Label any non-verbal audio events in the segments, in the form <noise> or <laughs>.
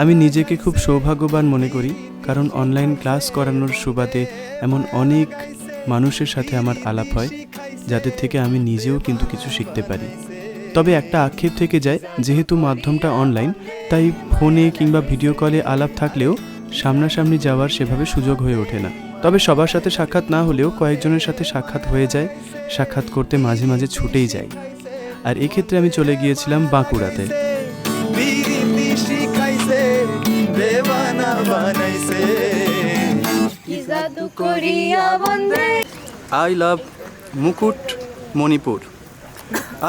আমি নিজেকে খুব সৌভাগ্যবান মনে করি, কারণ অনলাইন ক্লাস করানোর সুবাদে এমন অনেক মানুষের সাথে আমার আলাপ হয়, যাদের থেকে আমি নিজেও কিন্তু কিছু শিখতে পারি। তবে একটা আক্ষেপ থেকে যায়, যেহেতু মাধ্যমটা অনলাইন তাই ফোনে কিংবা ভিডিও কলে আলাপ থাকলেও সামনাসামনি যাওয়ার সেভাবে সুযোগ হয়ে ওঠে না। তবে সবার সাথে সাক্ষাৎ না হলেও কয়েকজনের সাথে সাক্ষাৎ হয়ে যায়, সাক্ষাৎ করতে মাঝে মাঝে ছুটেই যায়। আর এক্ষেত্রে আমি চলে গিয়েছিলাম বাঁকুড়াতে। বানাইছে। কি জাদু করিয়া বন্ধে আই লাভ মুকুট মণিপুর।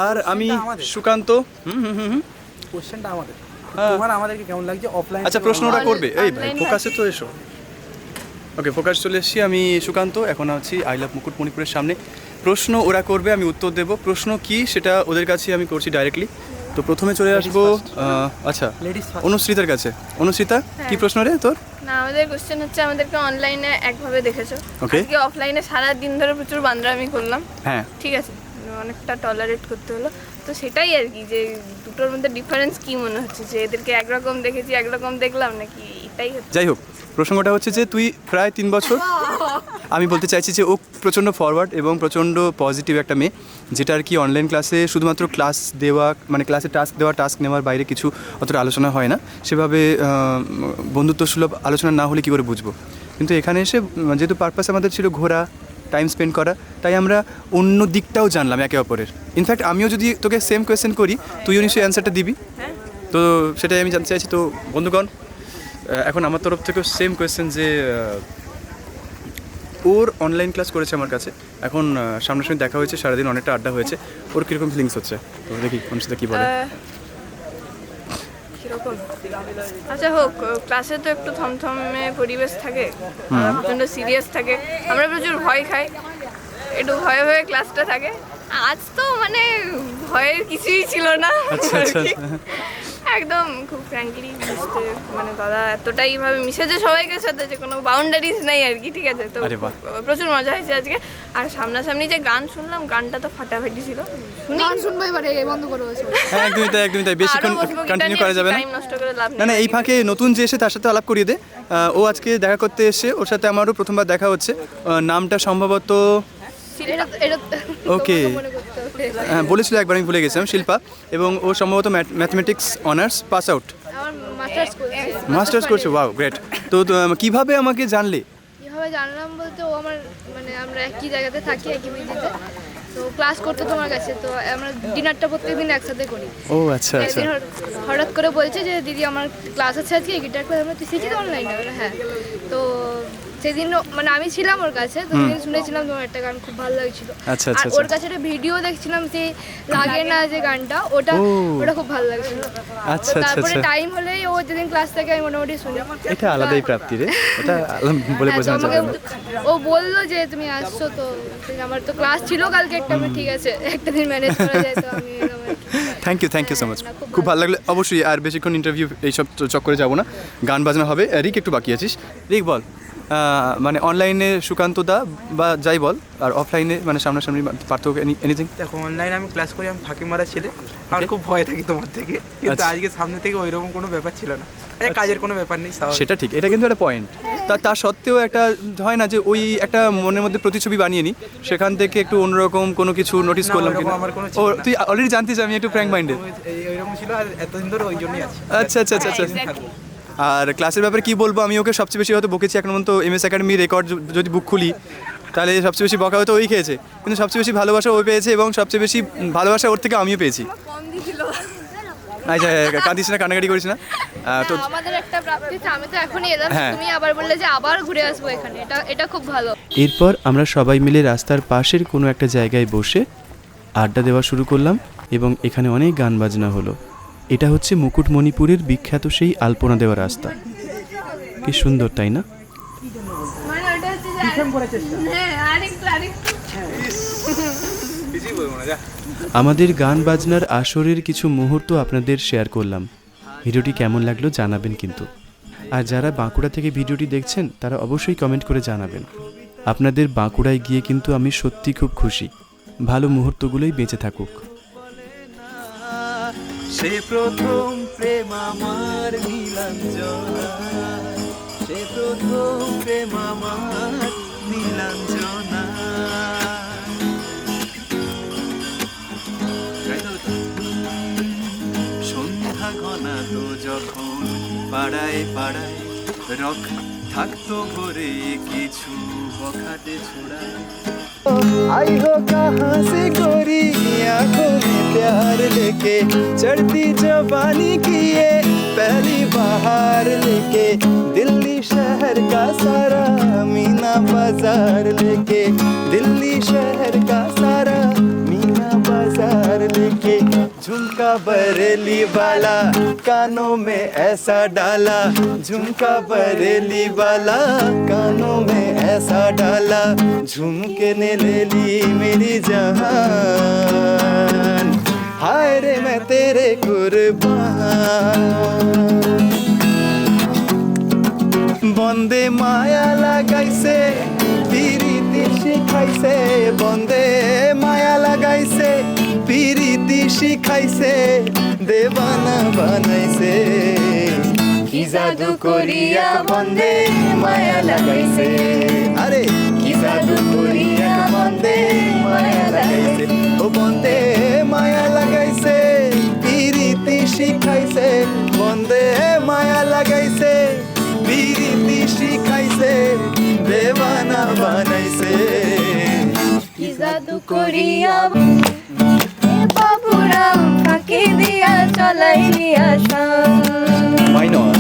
আর আমি সুকান্ত। হুম হুম হুম। কোশ্চেনটা আমাদের। হ্যাঁ। তোমার আমাদেরকে কেমন লাগছে? অফলাইন আচ্ছা প্রশ্ন ওরা করবে। এই ভাই ফোকাসে তো এসো। ওকে ফোকাস চলে এসেছি আমি সুকান্ত। এখন আছি আই লাভ মুকুট মণিপুরের সামনে। প্রশ্ন ওরা করবে আমি উত্তর দেব। প্রশ্ন কি সেটা ওদের কাছে আমি করছি ডাইরেক্টলি তো প্রথমে চলে আসব আচ্ছা লেডিস অনুশ্রিতার কাছে। অনুশ্রিতা কি প্রশ্ন রে তোর? না আমাদের কোশ্চেন হচ্ছে আমাদেরকে অনলাইনে একভাবে দেখেছ। Okay. আজকে অফলাইনে সারা দিন ধরে প্রচুর বান্দরামি করলাম। হ্যাঁ। ঠিক আছে অনেকটা টলারেট করতে হলো। তো সেটাই আর কি যে দুটোর মধ্যে ডিফারেন্স কি মনে হচ্ছে? যে এদেরকে একরকম দেখেছি একরকম দেখলাম নাকি এটাই হচ্ছে? যাই হোক প্রসঙ্গটা হচ্ছে যে তুই প্রায় তিন বছর আমি বলতে চাইছি যে ও প্রচণ্ড ফরওয়ার্ড এবং প্রচণ্ড পজিটিভ একটা মেয়ে, যেটা আর কি অনলাইন ক্লাসে শুধুমাত্র ক্লাস দেওয়া মানে ক্লাসে টাস্ক দেওয়া টাস্ক নেওয়ার বাইরে কিছু অতটা আলোচনা হয় না। সেভাবে বন্ধুত্ব সুলভ আলোচনা না হলে কী করে বুঝব? কিন্তু এখানে এসে যেহেতু পারপাস আমাদের ছিল ঘোরা টাইম স্পেন্ড করা, তাই আমরা অন্য দিকটাও জানলাম একে অপরের। ইনফ্যাক্ট আমিও যদি তোকে সেম কোয়েশ্চেন করি, তুইও নিশ্চয়ই অ্যান্সারটা দিবি। তো সেটাই আমি জানতে চাইছি। তো বন্ধুগণ এখন আমার তরফ থেকেও সেম কোয়েশ্চেন যে ওর অনলাইন ক্লাস করেছে আমার কাছে। এখন সামনের সামনাসামনি দেখা হয়েছে সারাদিন অনেকটা আড্ডা হয়েছে। ওর কীরকম ফিলিংস হচ্ছে? তো দেখি অনুষ্ঠিতা কী বলে। আচ্ছা হোক ক্লাসে তো একটু থমথমে পরিবেশ থাকে আর প্রচণ্ড সিরিয়াস থাকে। আমরা প্রচুর ভয় খাই। একটু ভয়ে ভয়ে ক্লাসটা থাকে। আজ তো মানে ভয়ের কিছুই ছিল না। আচ্ছা, আচ্ছা, কি। একদম খুব ফ্র্যাঙ্কলি মিশতে মানে দাদা এতটাই ভাবে মিশেছে সবাইকে সাথে যে কোনো বাউন্ডারিজ নেই আর কি ঠিক আছে? তো আরে বাহ। খুব- প্রচুর মজা হয়েছে আজকে। আর সামনাসামনি যে গান শুনলাম গানটা তো ফাটাফাটি ছিল। শুনি? গান শুনব এবারে বন্ধ করে হ্যাঁ একদমই তাই একদমই তাই। বেশিক্ষণ কন্টিনিউ করা যাবে না। নষ্ট করে লাভ না না এই ফাঁকে নতুন যে এসে তার সাথে আলাপ করিয়ে দে। ও আজকে দেখা করতে এসে ওর সাথে আমারও প্রথমবার দেখা হচ্ছে। নামটা সম্ভবত ওকে হ্যাঁ বলেছিল একবার আমি ভুলে গেছিলাম শিল্পা। এবং ও সম্ভবত mathematics honours pass out masters করছে। মাস্টার্স করছে ওয়াও গ্রেট তো কীভাবে আমাকে জানলে? কীভাবে জানলাম বলতে ও আমার মানে আমরা একই জায়গাতে থাকি একই বিজিতে তো ক্লাস করতে তোমার কাছে তো আমরা ডিনারটা প্রত্যেকদিন একসাথে করি। ও আচ্ছা আচ্ছা। হঠাৎ- করে বলছে যে দিদি আমার ক্লাস আছে আজকে গিটার ক্লাস আমরা তুই শিখিস অনলাইনে হ্যাঁ। তো সেদিন মানে আমি ছিলাম ওর কাছে তো সেদিন শুনেছিলাম তোমার একটা গান খুব ভালো লাগছিল। আচ্ছা, আর আচ্ছা, ওর আচ্ছা। কাছে একটা ভিডিও দেখছিলাম যে লাগে না যে গানটা ওটা ওটা খুব ভালো লাগছিল। আচ্ছা, আচ্ছা, তারপরে আচ্ছা। টাইম হলেই ও যেদিন ক্লাস থেকে আমি মোটামুটি শুনি। এটা আলাদাই প্রাপ্তি রে। এটা <laughs> বলে হ্যাঁ, বোঝানো যাবে না। ও বলল যে তুমি আসছো তো আমার তো ক্লাস ছিল কালকে একটা আমি ঠিক আছে একটা দিন ম্যানেজ করা যায় তো আমি। Thank you thank you so much খুব ভালো লাগল। অবশ্যই আর বেশিক্ষণ ইন্টারভিউ এইসব চ- চক্করে যাব না। গান বাজনা হবে। রিক একটু বাকি আছিস? রিক বল। মানে অনলাইনে সুকান্ত দা বা যাই বল আর অফলাইনে মানে সামনাসামনি পার্থক্য এনিথিং দেখো অনলাইনে আমি ক্লাস করি আমি ফাঁকি মারা ছেলে আমার খুব ভয় থাকি তোমার থেকে। কিন্তু আচ্ছা। আজকে সামনে থেকে ওইরকম কোনো ব্যাপার ছিল না। কাজের কোনো ব্যাপার নেই সেটা ঠিক এটা কিন্তু একটা পয়েন্ট তা তা সত্ত্বেও একটা হয় না যে ওই একটা মনের মধ্যে প্রতিছবি বানিয়ে নিই সেখান থেকে একটু অন্যরকম কোনো কিছু নোটিস করলাম কিনা? আমার ও তুই অলরেডি জানতিস আমি একটু প্র্যাঙ্ক মাইন্ডেড এই- ওইরকম ছিল আর এতদিন ধরে ওই জন্যই আছি। আচ্ছা আচ্ছা আচ্ছা আচ্ছা. আর ক্লাসের ব্যাপারে কি বলব? আমি ওকে সবচেয়ে বেশি হয়তো বকেছি এখন পর্যন্ত এম এস একাডেমি রেকর্ড যদি বুক খুলি তাহলে সবচেয়ে বেশি বকা হয়তো ওই খেয়েছে। কিন্তু সবচেয়ে বেশি ভালোবাসা ওই পেয়েছে এবং সবচেয়ে বেশি ভালোবাসা ওর থেকে আমিও পেয়েছি। কম দিছিল আচ্ছা কাঁদিস না কান্নাকাটি করিস না। তো আমাদের একটা প্রাপ্তি আমি তো এখনই এলাম হ্যাঁ। তুমি আবার বললে যে আবার ঘুরে আসব এখানে এটা এটা খুব ভালো। এরপর আমরা সবাই মিলে রাস্তার পাশের কোনো একটা জায়গায় বসে আড্ডা দেওয়া শুরু করলাম এবং এখানে অনেক গান বাজনা হলো। এটা হচ্ছে মুকুটমণিপুরের বিখ্যাত সেই আলপনা দেওয়া রাস্তা। কি সুন্দর, তাই না? আমাদের গান বাজনার আসরের কিছু মুহূর্ত আপনাদের শেয়ার করলাম। ভিডিওটি কেমন লাগল জানাবেন কিন্তু। আর যারা বাঁকুড়া থেকে ভিডিওটি দেখছেন, তারা অবশ্যই কমেন্ট করে জানাবেন। আপনাদের বাঁকুড়ায় গিয়ে কিন্তু আমি সত্যি খুব খুশি। ভালো মুহূর্তগুলোই বেঁচে থাকুক। সে প্রথম প্রেম আমার নীলাঞ্জনা সে প্রথম প্রেম আমার নীলাঞ্জনা সন্ধ্যা ঘনাতো যখন পাড়ায় পাড়ায় রক থাকতো ভরে কিছু বখাতে ছোড়ায় आई हो कहाँ से गोरी आंखों में प्यार लेके चढ़ती जवानी की ये पहली बाहर लेके दिल्ली शहर का सारा मीना बाजार लेके दिल्ली शहर का झुमका बरेली वाला कानों में ऐसा डाला झुमका बरेली वाला कानों में ऐसा डाला झुमके ने ले ली मेरी जान हाय रे मैं तेरे कुर्बान বন্দে মায়া লাগাইছে পিরিতি শিখাইছে বন্দে মায়া লাগাইছে পিরিতি শিখাইছে দেবানা বানাইছে কি জাদু করিয়া বন্দে মায়া লাগাইছে আরে কি জাদু করিয়া বন্দে মায়া লাগাইছে ও বন্দে মায়া লাগাইছে পিরিতি শিখাইছে বন্দে মায়া লাগাইছে পিরিতি শিখাইছে দেবানা বানাইছে কি জাদু করিয়া বাবুরাম ফাঁকি দিয়া চলাইয়া মাইনর।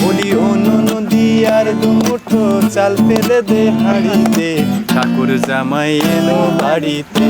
বলি অনু নদী আর দুমুঠো চাল ফেলে দে হাড়িতে। ঠাকুর জামাই এলো বাড়িতে।